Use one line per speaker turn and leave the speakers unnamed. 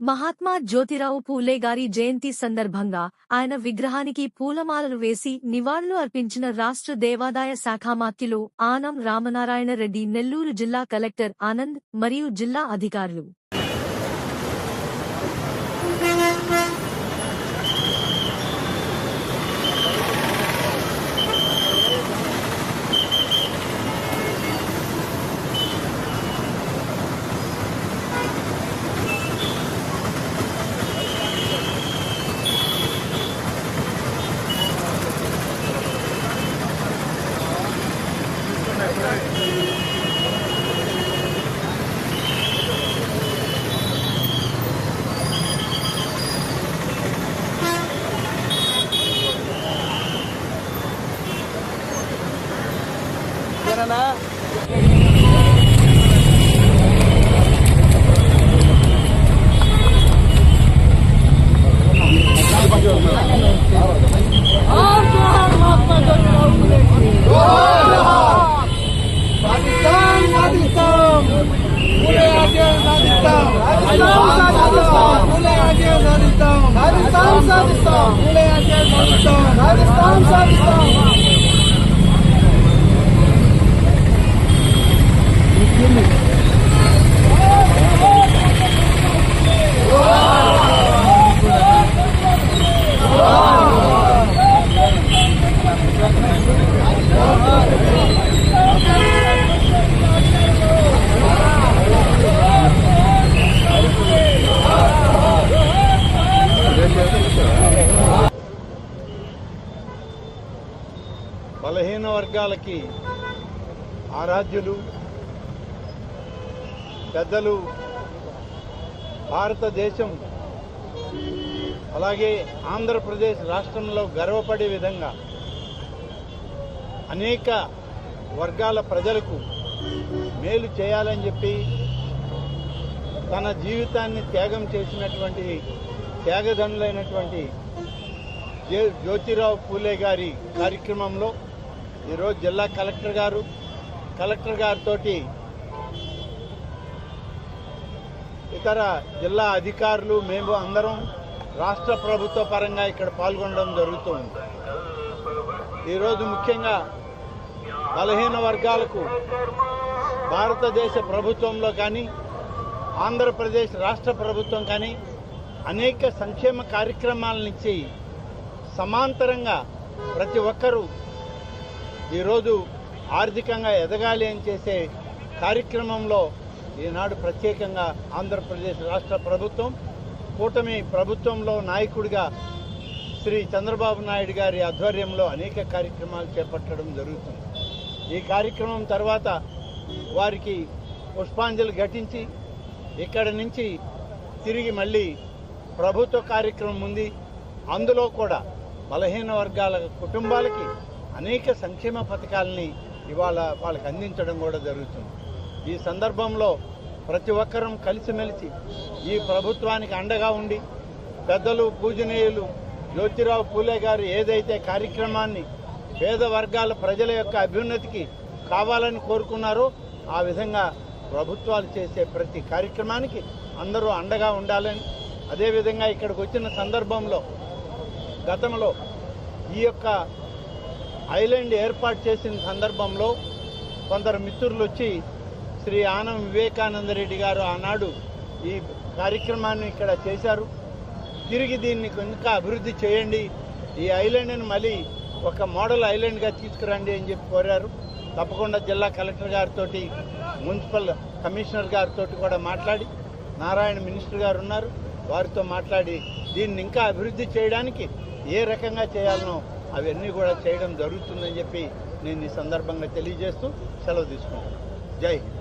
మహాత్మా జ్యోతిరావు పూలే గారి జయంతి సందర్భంగా ఆయన విగ్రహానికి పూలమాలలు వేసి నివాళులు అర్పించిన రాష్ట్ర దేవాదాయ శాఖామాత్యులు ఆనం రామనారాయణ రెడ్డి నెల్లూరు జిల్లా కలెక్టర్ ఆనంద్ మరియు జిల్లా అధికారులు.
괜찮아? Pakistan, Pakistan, Pakistan, Pakistan, Pakistan.
బలహీన వర్గాలకి ఆరాధ్యులు పెద్దలు భారతదేశం అలాగే ఆంధ్రప్రదేశ్ రాష్ట్రంలో గర్వపడే విధంగా అనేక వర్గాల ప్రజలకు మేలు చేయాలని చెప్పి తన జీవితాన్ని త్యాగం చేసినటువంటి త్యాగదండులైనటువంటి జే- జ్యోతిరావు పూలే గారి కార్యక్రమంలో ఈరోజు జిల్లా కలెక్టర్ గారు కలెక్టర్ గారితో ఇతర జిల్లా అధికారులు మేము అందరం రాష్ట్ర ప్రభుత్వ పరంగా ఇక్కడ పాల్గొనడం జరుగుతుంది. ఈరోజు ముఖ్యంగా బలహీన వర్గాలకు భారతదేశ ప్రభుత్వంలో కానీ ఆంధ్రప్రదేశ్ రాష్ట్ర ప్రభుత్వం కానీ అనేక సంక్షేమ కార్యక్రమాల నుంచి సమాంతరంగా ప్రతి ఒక్కరూ ఈరోజు ఆర్థికంగా ఎదగాలి అని చేసే కార్యక్రమంలో ఈనాడు ప్రత్యేకంగా ఆంధ్రప్రదేశ్ రాష్ట్ర ప్రభుత్వం కూటమి ప్రభుత్వంలో నాయకుడిగా శ్రీ చంద్రబాబు నాయుడు గారి ఆధ్వర్యంలో అనేక కార్యక్రమాలు చేపట్టడం జరుగుతుంది. ఈ కార్యక్రమం తర్వాత వారికి పుష్పాంజలి ఘటించి ఇక్కడి నుంచి తిరిగి మళ్ళీ ప్రభుత్వ కార్యక్రమం ఉంది. అందులో కూడా బలహీన వర్గాల కుటుంబాలకి అనేక సంక్షేమ పథకాలని ఇవాళ వాళ్ళకి అందించడం కూడా జరుగుతుంది. ఈ సందర్భంలో ప్రతి ఒక్కరం కలిసిమెలిసి ఈ ప్రభుత్వానికి అండగా ఉండి పెద్దలు పూజనీయులు జ్యోతిరావు పూలే గారు ఏదైతే కార్యక్రమాన్ని పేద వర్గాల ప్రజల యొక్క అభ్యున్నతికి కావాలని కోరుకున్నారో ఆ విధంగా ప్రభుత్వాలు చేసే ప్రతి కార్యక్రమానికి అందరూ అండగా ఉండాలని అదేవిధంగా ఇక్కడికి వచ్చిన సందర్భంలో గతంలో ఈ యొక్క ఐలాండ్ ఏర్పాటు చేసిన సందర్భంలో కొందరు మిత్రులు వచ్చి శ్రీ ఆనం వివేకానంద రెడ్డి గారు ఆనాడు ఈ కార్యక్రమాన్ని ఇక్కడ చేశారు. తిరిగి దీన్ని ఇంకా అభివృద్ధి చేయండి. ఈ ఐలాండ్ని మళ్ళీ ఒక మోడల్ ఐలాండ్గా తీసుకురండి అని చెప్పి కోరారు. తప్పకుండా జిల్లా కలెక్టర్ గారితో మున్సిపల్ కమిషనర్ గారితో కూడా మాట్లాడి నారాయణ మినిస్టర్ గారు ఉన్నారు. వారితో మాట్లాడి దీన్ని ఇంకా అభివృద్ధి చేయడానికి ఏ రకంగా చేయాలనో అవన్నీ కూడా చేయడం జరుగుతుందని చెప్పి నేను ఈ సందర్భంగా తెలియజేస్తూ సెలవు తీసుకుంటాను జై హింద్.